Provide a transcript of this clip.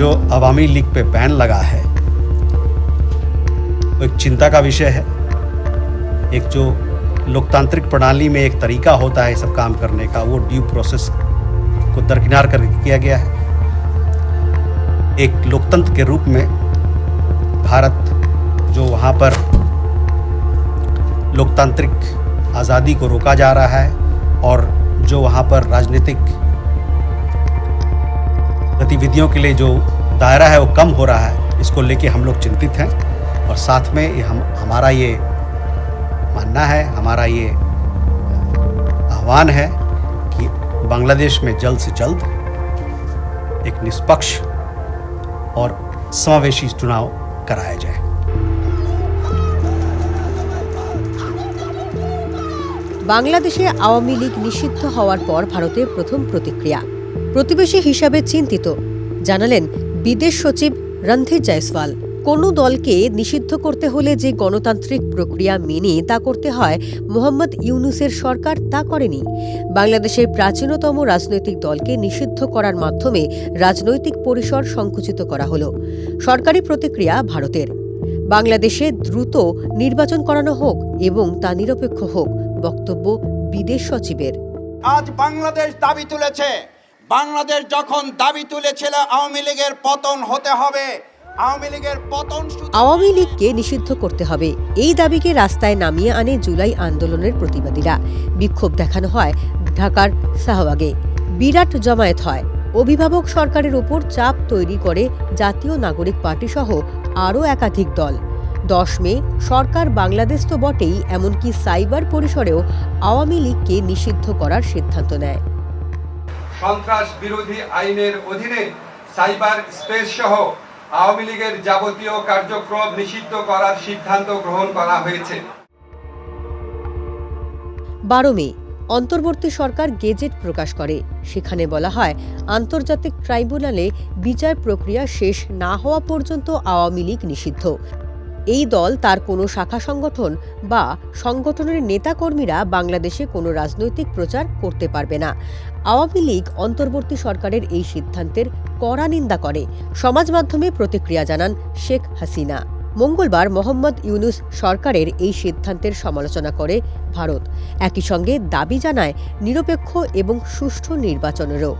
जो अवामी लीग पे बैन लगा है, वो एक चिंता का विषय है। एक जो लोकतांत्रिक प्रणाली में एक तरीका होता है सब काम करने का, वो ड्यू प्रोसेस को दरकिनार करके किया गया है। एक लोकतंत्र के रूप में भारत जो वहाँ पर लोकतांत्रिक आज़ादी को रोका जा रहा है और जो वहाँ पर राजनीतिक गतिविधियों के लिए जो दायरा है वो कम हो रहा है इसको लेके हम लोग चिंतित हैं और साथ में ये हम हमारा ये मानना है हमारा ये आह्वान है कि बांग्लादेश में जल्द से जल्द एक निष्पक्ष और समावेशी चुनाव कराया जाए বাংলাদেশে আওয়ামী লীগ নিষিদ্ধ হওয়ার পর ভারতের প্রথম প্রতিক্রিয়া প্রতিবেশী হিসাবে চিন্তিত। জানালেন, বিদেশ সচিব রণধীর জয়সওয়াল, কোনো দলকে নিষিদ্ধ করতে হলে যে গণতান্ত্রিক প্রক্রিয়া মেনে তা করতে হয়, মোহাম্মদ ইউনুসের সরকার তা করেনি। বাংলাদেশের প্রাচীনতম রাজনৈতিক দলকে নিষিদ্ধ করার মাধ্যমে রাজনৈতিক পরিসর সংকুচিত করা হল। সরকারি প্রতিক্রিয়া ভারতের। বাংলাদেশে দ্রুত নির্বাচন করানো হোক এবং তা নিরপেক্ষ হোক, বক্তব্য বিদেশ সচিবের। আজ বাংলাদেশ দাবি তুলেছে বাংলাদেশ যখন দাবি তুলেছিল আওয়ামী লীগের পতন হতে হবে, আওয়ামী লীগের পতন আওয়ামী লীগকে নিষিদ্ধ করতে হবে। এই দাবিকে রাস্তায় নামিয়ে আনে জুলাই আন্দোলনের প্রতিবাদীরা। বিক্ষোভ দেখানো হয় ঢাকার শাহবাগে। বিরাট জমায়েত হয়। অভিভাবক সরকারের ওপর চাপ তৈরি করে জাতীয় নাগরিক পার্টি সহ আরও একাধিক দল। দশ মে, সরকার বাংলাদেশ তো বটেই, এমনকি সাইবার পরিসরেও আওয়ামী লীগকে নিষিদ্ধ করার সিদ্ধান্ত নেয়। সন্ত্রাস বিরোধী আইনের অধীনে সাইবার স্পেস সহ আওয়ামী লীগের যাবতীয় কার্যক্রম নিষিদ্ধ করার সিদ্ধান্ত গ্রহণ করা হয়েছে। বারো মে, অন্তর্বর্তী সরকার গেজেট প্রকাশ করে। সেখানে বলা হয়, আন্তর্জাতিক ট্রাইব্যুনালে বিচার প্রক্রিয়া শেষ না হওয়া পর্যন্ত আওয়ামী লীগ নিষিদ্ধ। এই দল তার কোনো শাখা সংগঠন বা সংগঠনের নেতাকর্মীরা বাংলাদেশে কোনো রাজনৈতিক প্রচার করতে পারবে না। আওয়ামী লীগ অন্তর্বর্তী সরকারের এই সিদ্ধান্তের কড়া নিন্দা করে, সমাজ মাধ্যমে প্রতিক্রিয়া জানান শেখ হাসিনা। মঙ্গলবার মোহাম্মদ ইউনুস সরকারের এই সিদ্ধান্তের সমালোচনা করে ভারত। একই সঙ্গে দাবি জানায় নিরপেক্ষ এবং সুষ্ঠু নির্বাচনেরও।